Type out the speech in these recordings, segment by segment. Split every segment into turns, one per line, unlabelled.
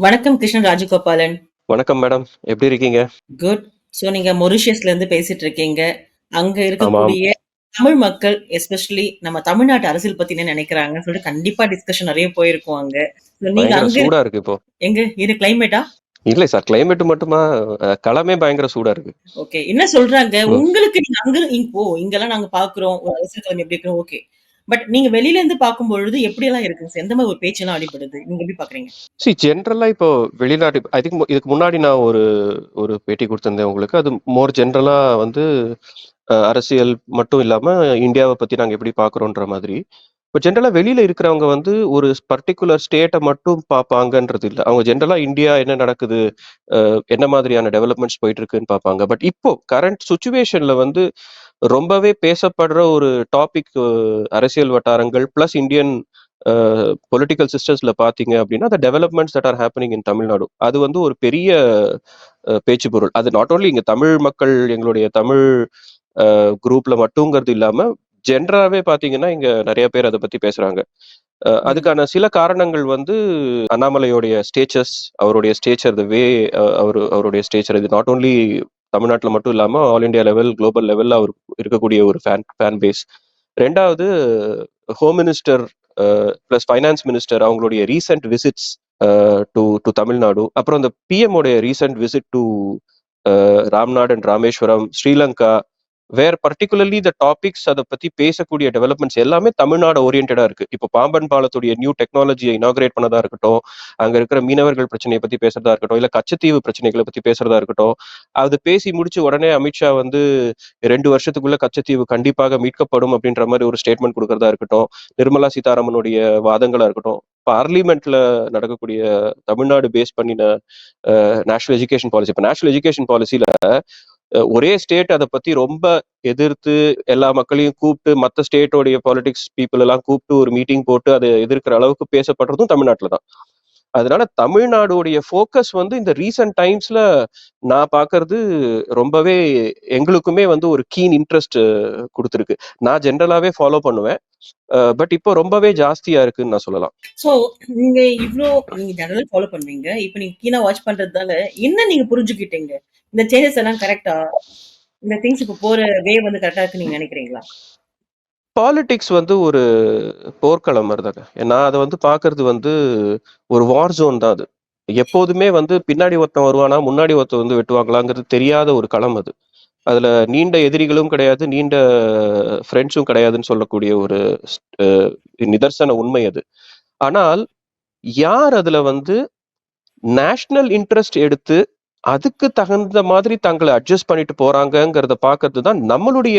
வணக்கம் கிருஷ்ணன் ராஜகோபாலன்.
வணக்கம் மேடம். எப்படி இருக்கீங்க?
குட். ஸோ நீங்க மொரிஷியஸ்ல இருந்து பேசிட்டு இருக்கீங்க. அங்க. இருக்கக்கூடிய தமிழ் மக்கள் எஸ்பெஷலி நம்ம தமிழ்நாட்டு அரசியல் பத்தி என்ன நினைக்கிறாங்கன்னு சொல்லிட்டு கண்டிப்பா டிஸ்கஷன் நெறைய போயிருக்கும் அங்க. நீங்க அங்க
சூடா இருக்கு இப்போ.
எங்க இது கிளைமேட்டா?
இல்ல சார் கிளைமேட் மட்டுமா களமே பயங்கர சூடா இருக்கு.
ஓகே. என்ன சொல்றாங்க? உங்களுக்கு நீங்க அங்க இப்போ இங்கலாம் நாங்க பார்க்குறோம். ஒரு அரசியல் எப்படி இருக்கு ஓகே. பட் நீங்க வெளியில இருந்து பார்க்கும்பொழுது எப்படியெல்லாம் இருக்குங்க எந்த மாதிரி ஒரு பேச்செல்லாம் அடிபடுது? நீங்க எப்படி பாக்குறீங்க
சி ஜென்ரலா இப்போ வெளிநாட்டு ஐ திங்க் இதுக்கு முன்னாடி நான் ஒரு ஒரு பேட்டி கொடுத்திருந்தேன் உங்களுக்கு. அது மோர் ஜென்ரலா வந்து அரசியல் மட்டும் இல்லாம இந்தியாவை பத்தி நாங்க எப்படி பாக்குறோன்ற மாதிரி. இப்போ ஜென்ரலாக வெளியில இருக்கிறவங்க வந்து ஒரு பர்ட்டிகுலர் ஸ்டேட்ட மட்டும் பார்ப்பாங்கன்றது இல்ல. அவங்க ஜென்ரலாக இந்தியா என்ன நடக்குது? என்ன மாதிரியான டெவலப்மெண்ட்ஸ் போயிட்டு இருக்குன்னு பார்ப்பாங்க. பட் இப்போ கரண்ட் சுச்சுவேஷனில் வந்து ரொம்பவே பேசப்படுற ஒரு டாபிக் அரசியல் வட்டாரங்கள் பிளஸ் இந்தியன் பொலிட்டிக்கல் சிஸ்டம்ஸ்ல பார்த்தீங்க அப்படின்னா, the developments that are happening in Tamil Nadu. அது வந்து ஒரு பெரிய பேச்சு பொருள். அது நாட் ஒன்லி இங்க தமிழ் மக்கள் எங்களுடைய தமிழ் குரூப்ல மட்டும்ங்கிறது இல்லாம, ஜெனரலாவே பார்த்தீங்கன்னா, இங்க நெறைய பேர் அத பத்தி பேசுறாங்க. அதுக்கான சில காரணங்கள் வந்து அண்ணாமலையோடைய ஸ்டேச்சர்ஸ், அவருடைய ஸ்டேச்சர் தி வே அவரு அவருடைய ஸ்டேச்சர் இது நாட் ஒன்லி தமிழ்நாட்டில் மட்டும் இல்லாம ஆல் இண்டியா லெவல், குளோபல் லெவல்ல அவர் இருக்கக்கூடிய ஒரு ஃபேன் ஃபேன் பேஸ். ரெண்டாவது home minister uh plus finance minister அவங்களுடைய recent visits to to Tamil Nadu. அப்புறம் இந்த பிஎம் உடைய recent visit to uh Ramnad and Rameswaram, Sri Lanka where particularly the topics அத பத்தி பேசக்கூடிய டெவலப்மெண்ட்ஸ் எல்லாமே தமிழ்நாடு ஓரியன்டா இருக்கு. இப்போ பாம்பன் பாலத்துடைய நியூ டெக்னாலஜியை இனாகிரேட் பண்ணதா இருக்கட்டும், அங்க இருக்கிற மீனவர்கள் பிரச்சனையை பத்தி பேசுறதா இருக்கட்டும், இல்ல கச்சத்தீவு பிரச்சனைகள பத்தி பேசுறதா இருக்கட்டும். அது பேசி முடிச்சு உடனே அமித்ஷா வந்து ரெண்டு வருஷத்துக்குள்ள கச்சத்தீவு கண்டிப்பாக மீட்கப்படும் அப்படின்ற மாதிரி ஒரு ஸ்டேட்மெண்ட் கொடுக்கறதா இருக்கட்டும். நிர்மலா சீதாராமனுடைய வாதங்களா இருக்கட்டும். பார்லிமெண்ட்ல நடக்கக்கூடிய தமிழ்நாடு பேஸ் பண்ணின நேஷனல் எஜுகேஷன் பாலிசி. இப்ப நேஷனல் எஜுகேஷன் பாலிசியில ஒரே ஸ்டேட் அதை பத்தி ரொம்ப எதிர்த்து எல்லா மக்களையும் கூப்பிட்டு மற்ற ஸ்டேட்டோடைய பாலிடிக்ஸ் பீப்புள் எல்லாம் கூப்பிட்டு ஒரு மீட்டிங் போட்டு அதை எதிர்க்கிற அளவுக்கு பேசப்படுறதும் தமிழ்நாட்டில் தான். அதனால தமிழ்நாடுடைய ஃபோக்கஸ் வந்து இந்த ரீசன்ட் டைம்ஸ்ல நான் பார்க்கறது ரொம்பவே எங்களுக்குமே வந்து ஒரு கீன் இன்ட்ரெஸ்ட் கொடுத்துருக்கு நான் ஜென்ரலாகவே ஃபாலோ பண்ணுவேன். பட் இப்போ ரொம்பவே ஜாஸ்தியா இருக்குன்னு நான் சொல்லலாம்.
ஸோ நீங்க இவ்ளோ நீங்க ஜெனரலா ஃபாலோ பண்ணுவீங்க. இப்ப நீங்க கீனா வாட்ச் பண்றதால என்ன நீங்க புரிஞ்சுக்கிட்டீங்க? இந்த சேஞ்சஸ் எல்லாம் கரெக்ட்டா? இந்த திங்ஸ் இப்ப போற வே வந்து கரெக்ட்டா இருக்குன்னு நீங்க நினைக்கிறீங்களா?
பாலிடிக்ஸ் வந்து ஒரு போர்க்களம் மாரிதாங்க. நான் அத வந்து பார்க்கறது வந்து ஒரு வார் ஜோன் தான் அது. எப்போதுமே வந்து பின்னாடி ஒருத்தன் வருவானா, முன்னாடி ஒருத்தன் வந்து வெட்டுவாங்களாங்கிறது தெரியாத ஒரு களம் அது. அதுல நீண்ட எதிரிகளும் கிடையாது, நீண்ட ஃப்ரெண்ட்ஸும் கிடையாதுன்னு சொல்லக்கூடிய ஒரு நிதர்சன உண்மை அது. ஆனால் யார் அதுல வந்து நேஷனல் இன்ட்ரெஸ்ட் எடுத்து அதுக்கு தகுந்த மாதிரி தங்களை அட்ஜஸ்ட் பண்ணிட்டு போறாங்கங்கிறத பார்க்கறது தான் நம்மளுடைய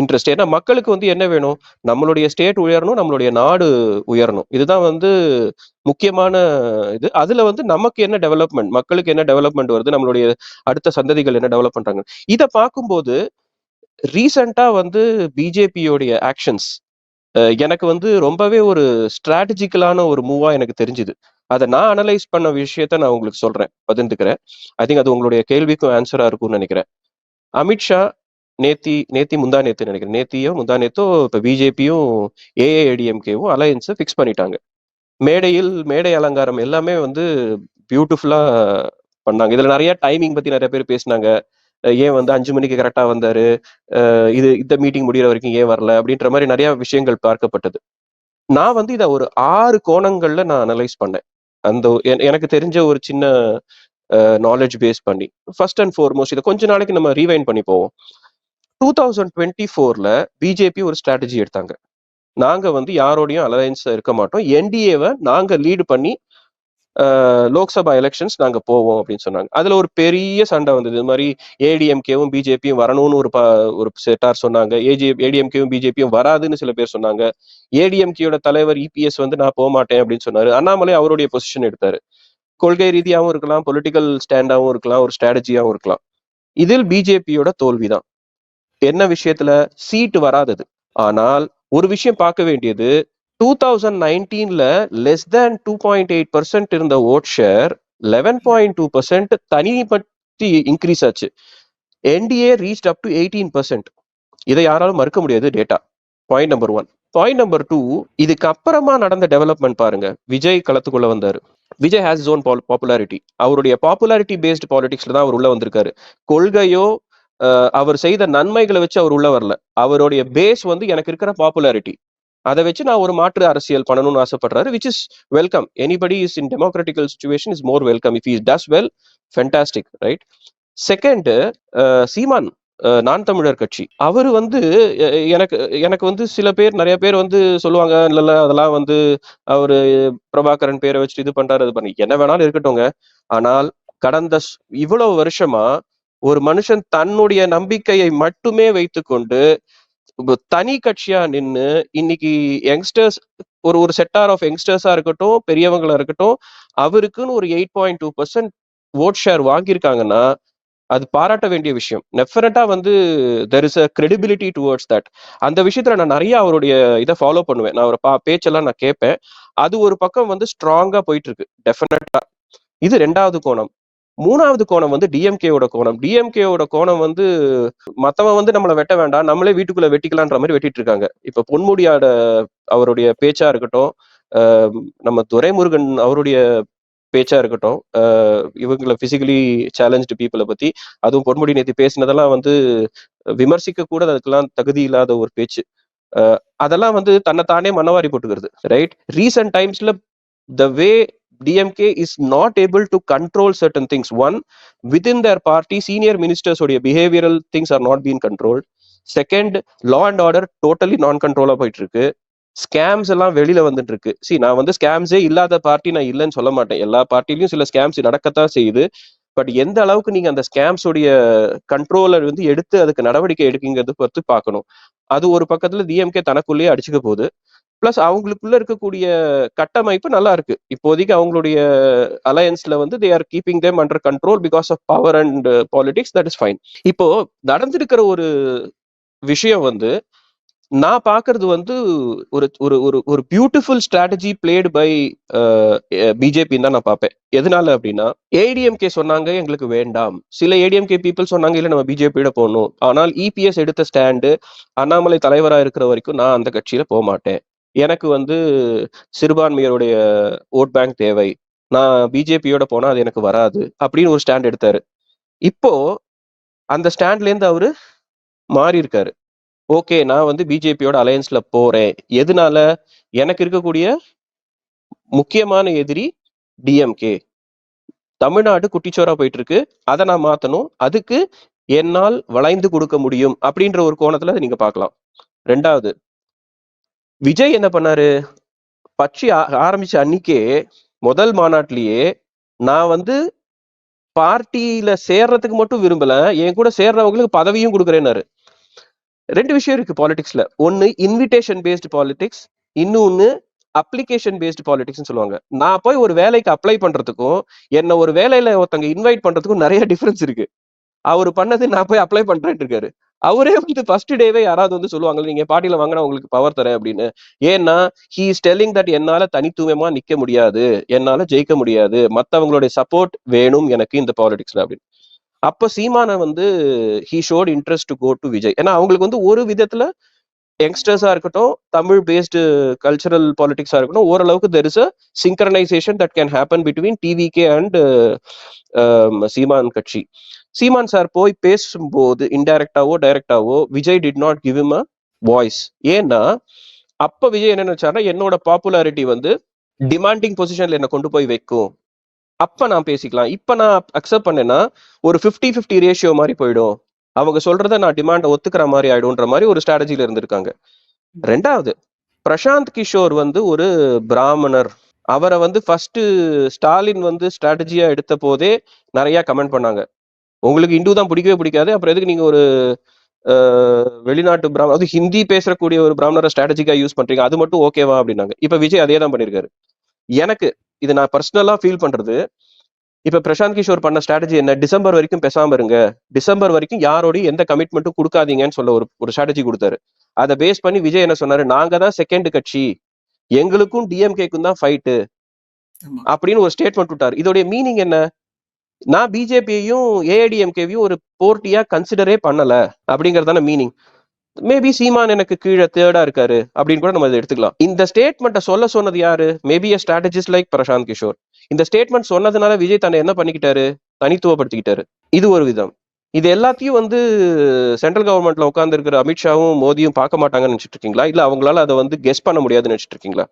இன்ட்ரெஸ்ட். ஏன்னா மக்களுக்கு வந்து என்ன வேணும்? நம்மளுடைய ஸ்டேட் உயரணும், நம்மளுடைய நாடு உயரணும். இதுதான் வந்து முக்கியமான இது. அதுல வந்து நமக்கு என்ன டெவலப்மெண்ட், மக்களுக்கு என்ன டெவலப்மெண்ட் வருது, நம்மளுடைய அடுத்த சந்ததிகள் என்ன டெவலப் பண்றாங்க. இதை பார்க்கும்போது ரீசண்டா வந்து பிஜேபியோடைய ஆக்ஷன்ஸ் எனக்கு வந்து ரொம்பவே ஒரு ஸ்ட்ராட்டஜிக்கலான ஒரு மூவா எனக்கு தெரிஞ்சுது. அதை நான் அனலைஸ் பண்ண விஷயத்த நான் உங்களுக்கு சொல்றேன், பகிர்ந்துக்கிறேன். ஐ திங்க் அது உங்களுடைய கேள்விக்கும் ஆன்சரா இருக்கும்னு நினைக்கிறேன் அமித்ஷா நேத்தி நேத்தி முந்தா நேத்து நினைக்கிறேன் நேத்தியோ முந்தா நேத்தோ இப்போ பிஜேபியும், ஏஏடிஎம்கேவும் அலையன்ஸை ஃபிக்ஸ் பண்ணிட்டாங்க. மேடையில் மேடை அலங்காரம் எல்லாமே வந்து பியூட்டிஃபுல்லா பண்ணாங்க. இதுல நிறைய டைமிங் பத்தி நிறைய பேர் பேசுனாங்க. ஏன் வந்து அஞ்சு மணிக்கு கரெக்டா வந்தாரு? இது இந்த மீட்டிங் முடியிற வரைக்கும் ஏன் வரல? அப்படின்ற மாதிரி நிறைய விஷயங்கள் பார்க்கப்பட்டது. நான் வந்து இதை ஒரு ஆறு கோணங்கள்ல நான் அனலைஸ் பண்ணேன். அந்த எனக்கு தெரிஞ்ச ஒரு சின்ன நாலேஜ் பேஸ் பண்ணி. ஃபர்ஸ்ட் அண்ட் ஃபார்மோஸ்ட் இதை கொஞ்ச நாளைக்கு நம்ம ரீவைன் பண்ணி போவோம். 2024ல பிஜேபி ஒரு ஸ்ட்ராட்டஜி எடுத்தாங்க. நாங்க வந்து யாரோடையும் அலையன்ஸ் இருக்க மாட்டோம். என்டிஏவை நாங்க லீடு பண்ணி லோக்சபா எலெக்ஷன்ஸ் நாங்கள் போவோம் அப்படின்னு சொன்னாங்க. அதில் ஒரு பெரிய சண்டை வந்தது. இது மாதிரி ஏடிஎம்கேவும், பிஜேபியும் வரணும்னு ஒரு ப ஒரு செட்டார் சொன்னாங்க. ஏஜே ஏடிஎம்கேவும், பிஜேபியும் வராதுன்னு சில பேர் சொன்னாங்க. ஏடிஎம்கேயோட தலைவர் இபிஎஸ் வந்து நான் போக மாட்டேன் அப்படின்னு சொன்னாரு. அண்ணாமலை அவருடைய பொசிஷன் எடுத்தாரு. கொள்கை ரீதியாகவும் இருக்கலாம், பொலிட்டிக்கல் ஸ்டாண்டாகவும் இருக்கலாம், ஒரு ஸ்ட்ராட்டஜியாகவும் இருக்கலாம். இதில் பிஜேபியோட தோல்வி தான். என்ன விஷயத்துல? சீட் வராதது. ஆனால் ஒரு விஷயம் பார்க்க வேண்டியது 2019ல லெஸ் தேன் 2.8% இருந்த ஓட் ஷேர் 11.2% தனிப்பட்டு இன்க்ரீஸ் ஆச்சு. NDA reach up to eighteen percent இதை யாராலும் மறுக்க முடியாது data. Point number one point number two இதுக்கு அப்புறமா நடந்த டெவலப்மெண்ட் பாருங்க. விஜய் களத்துக்குள்ள வந்தாரு. விஜய் ஹேஸ் ஜோன் பாப்புலாரிட்டி அவருடைய பாப்புலாரிட்டி பேஸ்டு பாலிடிக்ஸ்ல தான் அவர் உள்ள வந்திருக்காரு. கொள்கையோ அவர் செய்த நன்மைகளை வச்சு அவர் உள்ள வரல. அவருடைய பேஸ் வந்து எனக்கு இருக்கிற பாப்புலாரிட்டி அதை வச்சு நான் ஒரு மாற்று அரசியல் பண்ணணும்னு ஆசைப்படுறாரு which is welcome anybody is in democratical situation is more welcome if is does well fantastic right second Seeman Naam Tamilar Katchi. அவர் வந்து எனக்கு எனக்கு வந்து சில பேர் நிறைய பேர் வந்து சொல்லுவாங்க இல்லைல்ல அதெல்லாம் வந்து அவரு பிரபாகரன் பேரை வச்சுட்டு இது பண்றாரு அது பண்ணி என்ன வேணாலும் இருக்கட்டும்ங்க. ஆனால் கடந்த இவ்வளவு வருஷமா ஒரு மனுஷன் தன்னுடைய நம்பிக்கையை மட்டுமே வைத்துக்கொண்டு தனி கட்சியா நின்று இன்னைக்கு யங்ஸ்டர்ஸ் ஒரு ஒரு செட்டார் ஆஃப் யங்ஸ்டர்ஸா இருக்கட்டும் பெரியவங்களா இருக்கட்டும் அவருக்குன்னு ஒரு eight point two percent vote share வாங்கியிருக்காங்கன்னா அது பாராட்ட வேண்டிய விஷயம். டெஃபினட்டா வந்து there is a credibility towards that அந்த விஷயத்துல நான் நிறைய அவருடைய இதை ஃபாலோ பண்ணுவேன். நான் ஒரு பா பேச்செல்லாம் நான் கேட்பேன். அது ஒரு பக்கம் வந்து ஸ்ட்ராங்கா போயிட்டு இருக்கு. டெஃபினட்டா இது ரெண்டாவது கோணம். மூணாவது கோணம் வந்து டிஎம்கேயோட கோணம். டிஎம்கேயோட கோணம் வந்து மத்தவன் வந்து நம்மளை வெட்ட வேண்டாம் நம்மளே வீட்டுக்குள்ள வெட்டிக்கலான்ற மாதிரி வெட்டிட்டு இருக்காங்க இப்ப பொன்முடியோட அவருடைய பேச்சா இருக்கட்டும் நம்ம துரைமுருகன் அவருடைய பேச்சா இருக்கட்டும் இவங்களை பிசிக்கலி சேலஞ்சு பீப்புளை பத்தி அதுவும் பொன்முடி நேத்தி பேசினதெல்லாம் வந்து விமர்சிக்க கூட அதுக்கெல்லாம் தகுதி இல்லாத ஒரு பேச்சு. அதெல்லாம் வந்து தன்னைத்தானே மனவாரி போட்டுக்கிறது ரைட் ரீசன்ட் டைம்ஸ்ல the way DMK is not able to control certain things one within their party senior ministers உடைய behavioural things are not been control second law and order totally non கண்ட்ரோலா போயிட்டு இருக்கு ஸ்கேம்ஸ் எல்லாம் வெளியில வந்துட்டு இருக்கு C நான் வந்து ஸ்கேம்ஸே இல்லாத பார்ட்டி நான் இல்லைன்னு சொல்ல மாட்டேன். எல்லா பார்ட்டிலையும் சில ஸ்கேம்ஸ் நடக்கத்தான் செய்யுது. பட் எந்த அளவுக்கு நீங்க அந்த ஸ்கேம்ஸ் உடைய கண்ட்ரோலர் வந்து எடுத்து அதுக்கு நடவடிக்கை எடுக்குங்கிறது பார்த்து பார்க்கணும். அது ஒரு பக்கத்துல டிஎம்கே தனக்குள்ளேயே அடிச்சுக்க போகுது. பிளஸ் அவங்களுக்குள்ள இருக்கக்கூடிய கட்டமைப்பு நல்லா இருக்கு. இப்போதைக்கு அவங்களுடைய அலையன்ஸ்ல வந்து they are keeping them under control because of power and politics that is fine இப்போ நடந்திருக்கிற ஒரு விஷயம் வந்து நான் பாக்குறது வந்து ஒரு ஒரு ஒரு ஒரு பியூட்டிஃபுல் ஸ்ட்ராட்டஜி பிளேடு பை பிஜேபின்னு தான் நான் பார்ப்பேன். எதனால அப்படின்னா ஏடிஎம்கே சொன்னாங்க எங்களுக்கு வேண்டாம். சில ஏடிஎம்கே பீப்புள் சொன்னாங்க இல்லை நம்ம பிஜேபியோட போகணும் ஆனால் இபிஎஸ் எடுத்த ஸ்டாண்டு அண்ணாமலை தலைவராக இருக்கிற வரைக்கும் நான் அந்த கட்சியில போக மாட்டேன். எனக்கு வந்து சிறுபான்மையருடைய ஓட் பேங்க் தேவை. நான் பிஜேபியோட போனால் அது எனக்கு வராது அப்படின்னு ஒரு ஸ்டாண்ட் எடுத்தாரு. இப்போ அந்த ஸ்டாண்ட்லேருந்து அவர் அவரு மாறி இருக்காரு. ஓகே நான் வந்து பிஜேபியோட அலையன்ஸ்ல போறேன். எதனால? எனக்கு இருக்கக்கூடிய முக்கியமான எதிரி டிஎம்கே தமிழ்நாடு குட்டிச்சோரா போயிட்டு இருக்கு அதை நான் மாத்தணும். அதுக்கு என்னால் வளைந்து கொடுக்க முடியும் அப்படின்ற ஒரு கோணத்துல அதை நீங்க பார்க்கலாம். ரெண்டாவது விஜய் என்ன பண்ணாரு? பட்சி ஆ- ஆரம்பிச்ச அன்னிக்கே முதல் மாநாட்டிலேயே நான் வந்து பார்ட்டியில சேர்றதுக்கு மட்டும் விரும்பல. என் கூட சேர்றவங்களுக்கு பதவியும் கொடுக்குறேன்னாரு. ரெண்டு விஷயம் இருக்கு பாலிடிக்ஸ்ல ஒன்னு இன்விடேஷன் பேஸ்டு பாலிடிக்ஸ் இன்னொன்னு அப்ளிகேஷன் பேஸ்டு பாலிடிக்ஸ்னு சொல்லுவாங்க. நான் போய் ஒரு வேலைக்கு அப்ளை பண்றதுக்கும் என்ன ஒரு வேலையில ஒருத்தங்க இன்வைட் பண்றதுக்கும் நிறைய டிஃபரன்ஸ் இருக்கு. அவர் பண்ணது நான் போய் அப்ளை பண்றேன் இருக்காரு. அவரே வந்து ஃபர்ஸ்ட் டேவே யாராவது வந்து சொல்லுவாங்க நீங்க பாட்டில வாங்கினா உங்களுக்கு பவர் தரேன் அப்படின்னு. ஏன்னா ஹீ இஸ் டெல்லிங் தட் என்னால தனித்துவமா நிக்க முடியாது என்னால ஜெயிக்க முடியாது மத்தவங்களுடைய சப்போர்ட் வேணும் எனக்கு இந்த பாலிடிக்ஸ்ல அப்படின்னு. அப்ப சீமான வந்து he showed interest to go to Vijay ஏன்னா அவங்களுக்கு வந்து ஒரு விதத்துல யங்ஸ்டர்ஸா இருக்கட்டும் தமிழ் பேஸ்டு கல்ச்சரல் பாலிடிக்ஸா இருக்கட்டும் ஓரளவுக்கு there is a synchronization that can happen between TVK and Seeman கட்சி சீமான் சார் போய் பேசும்போது இன்டைரக்டாவோ டைரக்டாவோ Vijay did not give him a voice ஏன்னா அப்ப விஜய் என்ன நினைச்சாருன்னா என்னோட பாப்புலாரிட்டி வந்து டிமாண்டிங் பொசிஷன்ல என்ன கொண்டு போய் வைக்கும். அப்ப நான் பேசிக்கலாம். இப்ப நான் அக்செப்ட் பண்ணேன்னா ஒரு 50 50 ரேஷியோ மாதிரி போயிடும். அவங்க சொல்றத நான் டிமாண்ட ஒத்துக்கிற மாதிரி ஆயிடும்ன்ற மாதிரி ஒரு ஸ்ட்ராட்டஜியில இருந்திருக்காங்க. ரெண்டாவது பிரசாந்த் கிஷோர் வந்து ஒரு பிராமணர். அவரை வந்து ஃபர்ஸ்ட் ஸ்டாலின் வந்து ஸ்ட்ராட்டஜியா எடுத்த போதே நிறைய கமெண்ட் பண்ணாங்க. உங்களுக்கு இந்து தான் பிடிக்கவே பிடிக்காது. அப்புறம் எதுக்கு நீங்க ஒரு வெளிநாட்டு பிராமணர் அது ஹிந்தி பேசக்கூடிய ஒரு பிராமணரை ஸ்ட்ராட்டஜிக்கா யூஸ் பண்றீங்க அது மட்டும் ஓகேவா அப்படின்னாங்க. இப்ப விஜய் அதே தான் பண்ணிருக்காரு. எனக்கு இது நான் பர்சனலா ஃபீல் பண்றது இப்ப பிரசாந்த் கிஷோர் பண்ண ஸ்ட்ராட்டஜி என்ன? டிசம்பர் வரைக்கும் பேசாம இருங்க. டிசம்பர் வரைக்கும் யாரோடையும் எந்த கமிட்மெண்ட்டும் கொடுக்காதீங்கன்னு சொல்ல ஒரு ஒரு ஸ்ட்ராட்டஜி கொடுத்தாரு. அதை பேஸ் பண்ணி விஜய் என்ன சொன்னாரு? நாங்க தான் செகண்ட் கட்சி. எங்களுக்கும் டிஎம்கேக்கும் தான் ஃபைட்டு. அப்படின்னு ஒரு ஸ்டேட்மெண்ட் விட்டாரு. இதோடைய மீனிங் என்ன? நான் பிஜேபியையும் ஏஐடிஎம்கேவையும் ஒரு போர்ட்டியா கன்சிடரே பண்ணல அப்படிங்கறதான மீனிங் மேபி சீமான் எனக்கு கீழே தேர்டா இருக்காரு அப்படின்னு கூட நம்ம இதை எடுத்துக்கலாம். இந்த ஸ்டேட்மெண்ட்டை சொல்ல சொன்னது யாரு? Maybe uh strategist like Prashant Kishor இந்த ஸ்டேட்மெண்ட் சொன்னதுனால விஜய் தன்னை என்ன பண்ணிக்கிட்டாரு? தனித்துவப்படுத்திக்கிட்டாரு. இது ஒரு விதம். இது எல்லாத்தையும் வந்து சென்ட்ரல் கவர்மெண்ட்ல உட்கார்ந்து இருக்கிற அமித்ஷாவும் மோடியும் பார்க்க மாட்டாங்கன்னு நினைச்சிட்டு இருக்கீங்களா? இல்ல அவங்களால அதை வந்து கெஸ் பண்ண முடியாதுன்னு நினைச்சிட்டு இருக்கீங்களா?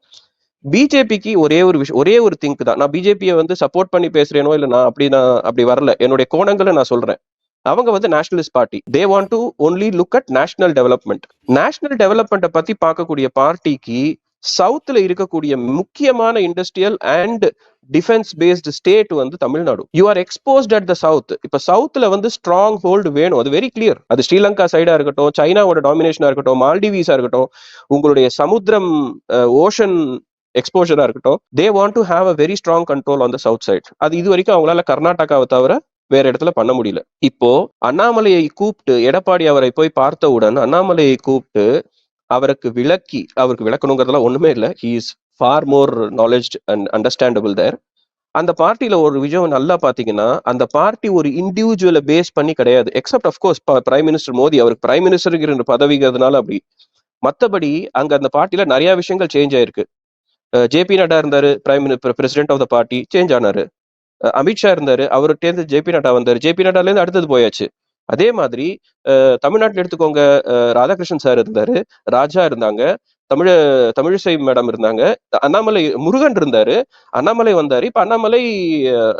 பிஜேபிக்கு ஒரே ஒரு விஷயம் ஒரே ஒரு திங்க் தான். நான் பிஜேபியை வந்து சப்போர்ட் பண்ணி பேசுறேனோ இல்லை நான் அப்படி நான் அப்படி வரல. என்னுடைய கோணங்களை நான் சொல்றேன். அவங்க வந்து nationalist party they want to only look at national development national டெவலப்மெண்ட்டை பத்தி பார்க்கக்கூடிய பார்ட்டிக்கு சவுத்துல இருக்கக்கூடிய முக்கியமான industrial and defence based state வந்து Tamil Nadu. You are exposed at the south இப்ப சவுத்ல வந்து ஸ்ட்ராங் ஹோல்டு வேணும். அது வெரி கிளியர் அது ஸ்ரீலங்கா சைடா இருக்கட்டும் சைனாவோட டாமினேஷனா இருக்கட்டும் மால்டிவீஸா இருக்கட்டும் உங்களுடைய சமுத்திரம் ஓஷன் எக்ஸ்போஷரா இருக்கட்டும் they want to have a very strong control on the south side அது இது வரைக்கும் அவங்களால கர்நாடகாவை தவிர வேற இடத்துல பண்ண முடியல. இப்போ அண்ணாமலையை கூப்பிட்டு எடப்பாடி அவரை போய் பார்த்தவுடன் அண்ணாமலையை கூப்பிட்டு அவருக்கு விளக்கி அவருக்கு விளக்கணுங்கிறதுலாம் ஒண்ணுமே இல்லை. He is far more knowledge and understandable there அந்த பார்ட்டியில ஒரு விஷயம் நல்லா பாத்தீங்கன்னா அந்த பார்ட்டி ஒரு இண்டிவிஜுவலை பேஸ் பண்ணி கிடையாது. Except of course prime minister Modi அவருக்கு பிரைம் மினிஸ்டருங்கிற பதவிங்கிறதுனால அப்படி. மற்றபடி அங்க அந்த பார்ட்டியில நிறைய விஷயங்கள் சேஞ்ச் ஆயிருக்கு. ஜேபி நட்டா இருந்தாரு prime president of the party change ஆனாரு. அமித்ஷா இருந்தாரு அவர்கிட்ட ஜேபி நட்டா வந்தாரு. ஜேபி நட்டால அடுத்தது போயாச்சு. அதே மாதிரி தமிழ்நாட்டில் எடுத்துக்கோங்க ராதாகிருஷ்ணன் சார் இருந்தாரு ராஜா இருந்தாங்க தமிழ தமிழிசை மேடம் இருந்தாங்க அண்ணாமலை முருகன் இருந்தாரு அண்ணாமலை வந்தாரு இப்ப அண்ணாமலை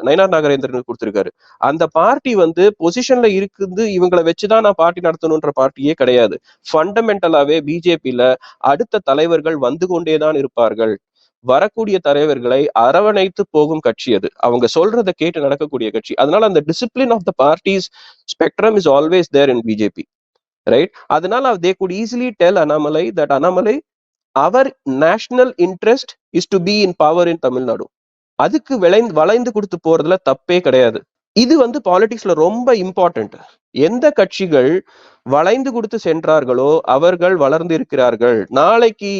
நயனார் நாகரேந்திரன் கொடுத்திருக்காரு. அந்த பார்ட்டி வந்து பொசிஷன்ல இருக்குது இவங்களை வச்சுதான் நான் பார்ட்டி நடத்தணும்ன்ற பார்ட்டியே கிடையாது. ஃபண்டமெண்டலாவே பிஜேபியில அடுத்த தலைவர்கள் வந்து கொண்டேதான் இருப்பார்கள். வரக்கூடிய தலைவர்களை அரவணைத்து போகும் கட்சி அது. அவங்க சொல்றதை கேட்டு நடக்கக்கூடிய கட்சி. அதனால அந்த discipline of the party's spectrum is always there in BJP right அதனால they could easily tell Annamalai that Annamalai our national interest is to be in power in Tamil Nadu அதுக்கு விளைந்து வளைந்து கொடுத்து போறதுல தப்பே கிடையாது. இது வந்து பாலிடிக்ஸ்ல ரொம்ப இம்பார்ட்டன்ட் எந்த கட்சிகள் வளைந்து கொடுத்து சென்றார்களோ அவர்கள் வளர்ந்து இருக்கிறார்கள். நாளைக்கு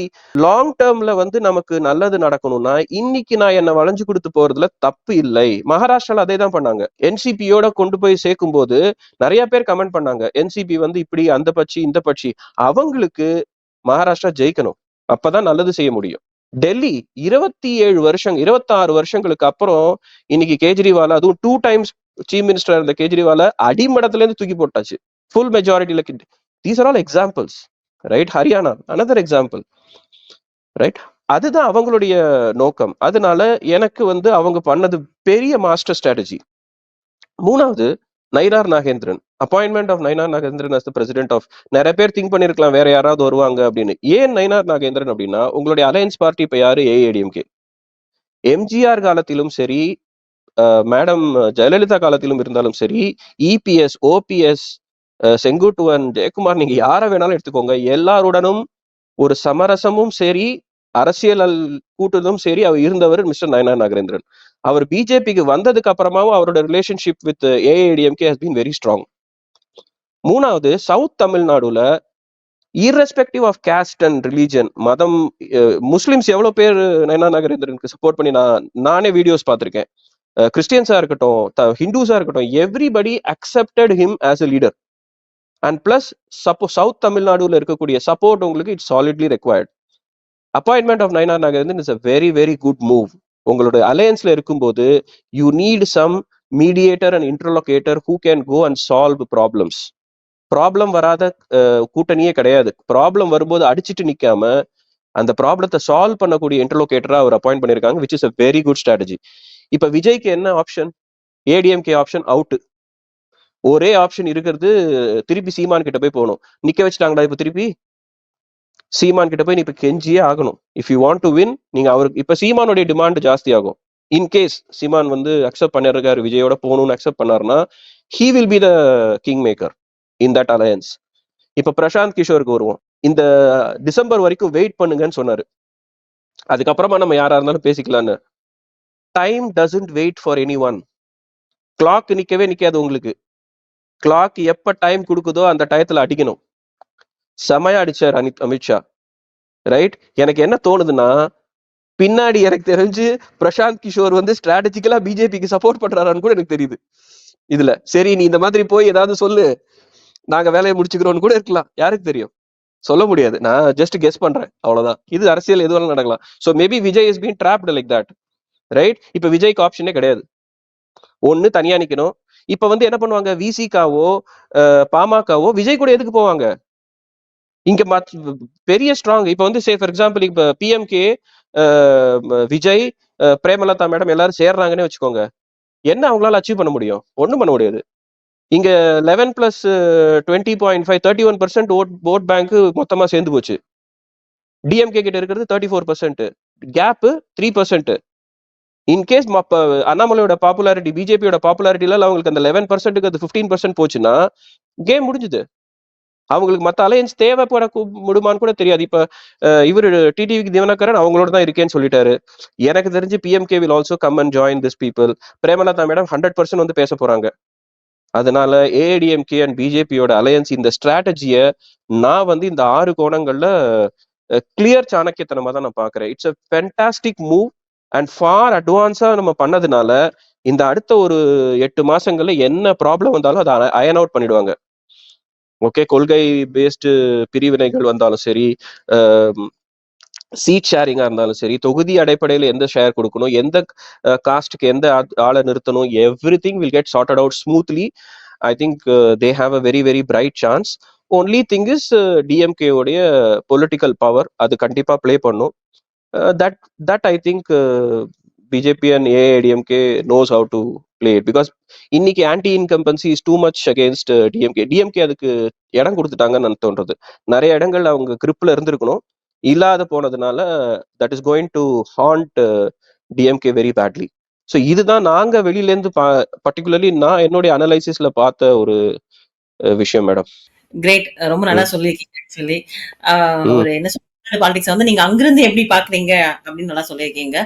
லாங் டேர்ம்ல வந்து நமக்கு நல்லது நடக்கணும்னா இன்னைக்கு நான் என்ன வளைஞ்சு கொடுத்து போறதுல தப்பு இல்லை. மகாராஷ்டிரால அதே தான் பண்ணாங்க என்சிபியோட கொண்டு போய் சேர்க்கும் போது நிறைய பேர் கமெண்ட் பண்ணாங்க. என்சிபி வந்து இப்படி அந்த பட்சி இந்த பட்சி. அவங்களுக்கு மகாராஷ்டிரா ஜெயிக்கணும். அப்பதான் நல்லது செய்ய முடியும். டெல்லி இருபத்தி ஏழு வருஷம் இருபத்தாறு வருஷங்களுக்கு அப்புறம் இன்னைக்கு கேஜ்ரிவால் அதுவும் டூ டைம்ஸ் சீஃப் மினிஸ்டர் இருந்த கேஜ்ரிவால அடிமடத்துல இருந்து தூக்கி போட்டாச்சு. Full மெஜாரிட்டியில these are all examples right Haryana another example right அதுதான் அவங்களுடைய நோக்கம். அதனால எனக்கு வந்து அவங்க பண்ணது பெரிய மாஸ்டர் ஸ்ட்ராட்டஜி மூணாவது Nainar Nagendran. Appointment of Nainar Nagendran as the president of நிறைய பேர் திங்க் பண்ணிருக்கலாம் வேற யாராவது வருவாங்க அப்படின்னு. ஏன் நைனார் நாகேந்திரன் அப்படின்னா உங்களுடைய அலையன்ஸ் பார்ட்டி இப்ப யாரு? ஏஐடிஎம்கே எம்ஜிஆர் காலத்திலும் சரி மேடம் ஜெயலலிதா காலத்திலும் இருந்தாலும் சரி இபிஎஸ் ஓபிஎஸ் செங்குட்டுவன் ஜெயக்குமார் நீங்க யாரை வேணாலும் எடுத்துக்கோங்க. எல்லாருடனும் ஒரு சமரசமும் சரி அரசியல் அல்- கூட்டதும் சரி அவர் இருந்தவர் மிஸ்டர் நயனா நாகேந்திரன். அவர் பிஜேபிக்கு வந்ததுக்கு அப்புறமாவும் அவரோட relationship with AIADMK has been very strong மூணாவது சவுத் தமிழ்நாடுல irrespective of caste and religion மதம் முஸ்லிம்ஸ் எவ்வளவு பேர் நயனா நாகரேந்திரனுக்கு சப்போர்ட் பண்ணி நான் நானே வீடியோஸ் பார்த்திருக்கேன். கிறிஸ்டியன்ஸா இருக்கட்டும் ஹிந்துஸா இருக்கட்டும் everybody accepted him as a leader and plus சப்போ south தமிழ்நாடுல இருக்கக்கூடிய சப்போர்ட் உங்களுக்கு it's solidly required appointment of Nainar Nagendran is a very very good move உங்களோட அலையன்ஸ்ல இருக்கும்போது you need some mediator and interlocutor who can go and solve problems problem வராத கூட்டணியே கிடையாது. Problem வரும்போது அடிச்சிட்டு நிக்காம அந்த ப்ராப்ளத்தை சால்வ் பண்ணக்கூடிய இன்டர்லோகேட்டரா அவர் அப்பாயிண்ட் பண்ணிருக்காங்க which is a very good strategy இப்ப விஜய்க்கு என்ன ஆப்ஷன் ஏடிஎம்கே ஆப்ஷன் அவுட்டு ஒரே ஆப்ஷன் இருக்கிறது திருப்பி சீமான் கிட்ட போய் போகணும். நிக்க வச்சுட்டாங்களா இப்ப திருப்பி? சீமான் கிட்ட போய் நீ இப்ப கெஞ்சியே ஆகணும். If you want to win நீங்க அவருக்கு இப்ப சீமானுடைய டிமாண்ட் ஜாஸ்தி ஆகும் இன்கேஸ் சீமான் வந்து அக்செப்ட் பண்ணிருக்காரு விஜயோட போகணும்னு அக்செப்ட் பண்ணாருன்னா he will be the king maker in that alliance இப்ப பிரசாந்த் கிஷோருக்கு வருவோம். இந்த டிசம்பர் வரைக்கும் வெயிட் பண்ணுங்கன்னு சொன்னாரு. அதுக்கப்புறமா நம்ம யாரா இருந்தாலும் பேசிக்கலாம்னு time doesn't wait for any one clock நிற்கவே நிற்காது உங்களுக்கு. கிளாக் எப்போ டைம் கொடுக்குதோ அந்த டயத்தில் அடிக்கணும். செமையா அடிச்சார் அனித் அமித்ஷா ரைட் எனக்கு என்ன தோணுதுன்னா பின்னாடி எனக்கு தெரிஞ்சு பிரசாந்த் கிஷோர் வந்து ஸ்ட்ராட்டஜிக்கலா பிஜேபிக்கு சப்போர்ட் பண்றாரான்னு கூட எனக்கு தெரியுது. இதுல. சரி நீ இந்த மாதிரி போய் ஏதாவது சொல்லு. நாங்க வேலையை முடிச்சுக்கிறோம்னு கூட இருக்கலாம். யாருக்கு தெரியும்? சொல்ல முடியாது. நான் ஜஸ்ட் கெஸ் பண்றேன். அவ்வளவுதான். இது அரசியல் எது வேணாலும் நடக்கலாம். So maybe Vijay is been drafted like that right இப்ப விஜய்க்கு ஆப்ஷனே கிடையாது. ஒன்று தனியா நிக்கணும். இப்ப வந்து என்ன பண்ணுவாங்க? விசிகாவோ பாமகவோ விஜய் கூட எதுக்கு போவாங்க? இங்க மத் பெரிய ஸ்ட்ராங் இப்ப வந்து சே ஃபார் எக்ஸாம்பிள் இப்ப பிஎம்கே விஜய் பிரேமலதா மேடம் எல்லாரும் சேர்றாங்கன்னு வச்சுக்கோங்க. என்ன அவங்களால அச்சீவ் பண்ண முடியும்? ஒன்றும் பண்ண முடியாது. இங்க eleven plus twenty point five thirty one percent vote vote bank மொத்தமா சேர்ந்து போச்சு. டிஎம்கே கிட்ட இருக்கிறது thirty four percent gap three percent in case அண்ணாமலையோட popularity பிஜேபியோட பாப்புலாரிட்டில அவங்களுக்கு அந்த லெவன் பர்சன்ட்டுக்கு அது ஃபிஃப்டீன் பர்சன்ட் போச்சுன்னா கேம் முடிஞ்சுது. அவங்களுக்கு மத்த அலையன்ஸ் தேவைப்பட முடியுமான்னு கூட தெரியாது. இப்ப இவர் இவரு டிடிவிக்கு திவனகரன் அவங்களோட தான் இருக்கேன்னு சொல்லிட்டாரு. எனக்கு தெரிஞ்சு PMK will also come and join this people Premalatha madam hundred percent வந்து பேச போறாங்க. அதனால ஏஐடிஎம்கே அண்ட் பிஜேபியோட அலையன்ஸ் இந்த ஸ்ட்ராட்டஜிய நான் வந்து இந்த ஆறு கோணங்கள்ல கிளியர் சாணக்கியத்தனமா தான் நான் பாக்குறேன். It's a fantastic move and for அட்வான்ஸா நம்ம பண்ணதுனால இந்த அடுத்த ஒரு எட்டு மாசங்கள்ல என்ன ப்ராப்ளம் வந்தாலும் அதை அயன் அவுட் பண்ணிடுவாங்க. ஓகே கொள்கை பேஸ்டு பிரிவினைகள் வந்தாலும் சரி சீட் ஷேரிங்கா இருந்தாலும் சரி தொகுதி அடிப்படையில் எந்த ஷேர் கொடுக்கணும் எந்த காஸ்ட்டுக்கு எந்த ஆளை நிறுத்தணும் everything will get sorted out smoothly I think they have a very very bright chance only thing is டிஎம்கேவுடைய political power அது கண்டிப்பா ப்ளே பண்ணும். That that I think BJP and AIADMK knows how to play it because இன்னைக்கு anti incumbency is too much against DMK DMK அதுக்கு இடம் கொடுத்துட்டாங்கன்னு எனக்கு தோன்றது. நிறைய இடங்கள் அவங்க கிரிப்ல இருந்திருக்கணும். இல்லாத போனதுனால that is going to hand DMK very badly so இதுதான் நாங்க வெளியில இருந்து பா பர்டிகுலர்லி நான் என்னுடைய அனலைசிஸ்ல பார்த்த ஒரு அஹ், விஷயம் மேடம்
கிரேட் ரொம்ப நல்லா. சொல்லியிருக்கீங்க ஆக்சுவலி. ஒரு என்ன பாலிடிக்ஸ் வந்து நீங்க அங்கிருந்து எப்படி பாக்குறீங்க அப்படின்னு நல்லா சொல்லியிருக்கீங்க.